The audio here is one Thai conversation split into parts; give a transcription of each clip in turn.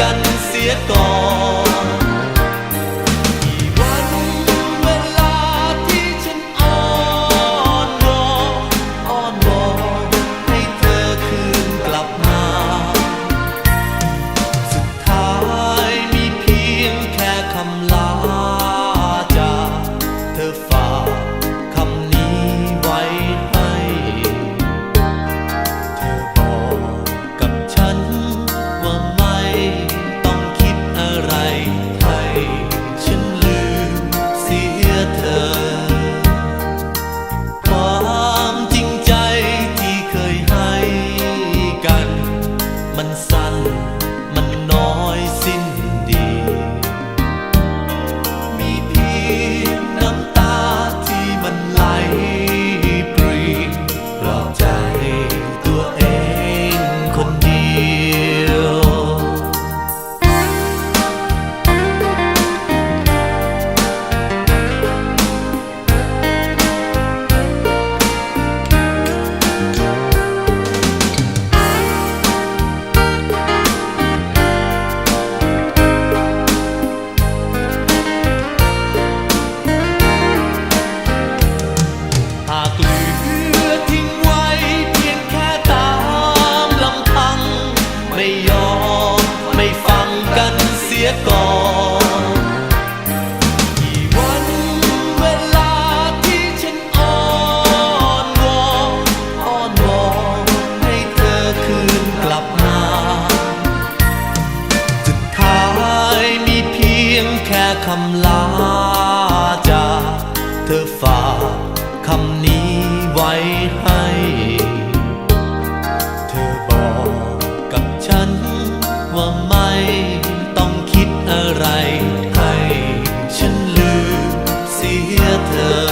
กันเสียก่อนวันเวลาที่ฉันอ้อนวอนอ้อนวอนให้เธอคืนกลับมา สุดท้ายมีเพียงแค่คำลา สั้นมันน้อย คำลาจากเธอฝากคำนี้ไว้ให้ เธอบอกกับฉันว่าไม่ต้องคิดอะไรให้ฉันลืมเสียเธอ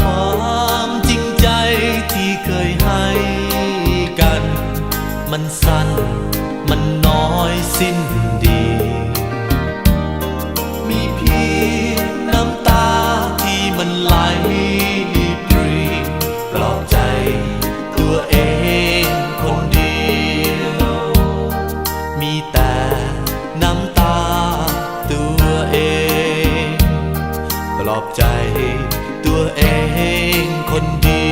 ความจริงใจที่เคยให้กัน มันสั้นมันน้อยสิ้นดี ลอบใจตัวเองคนเดี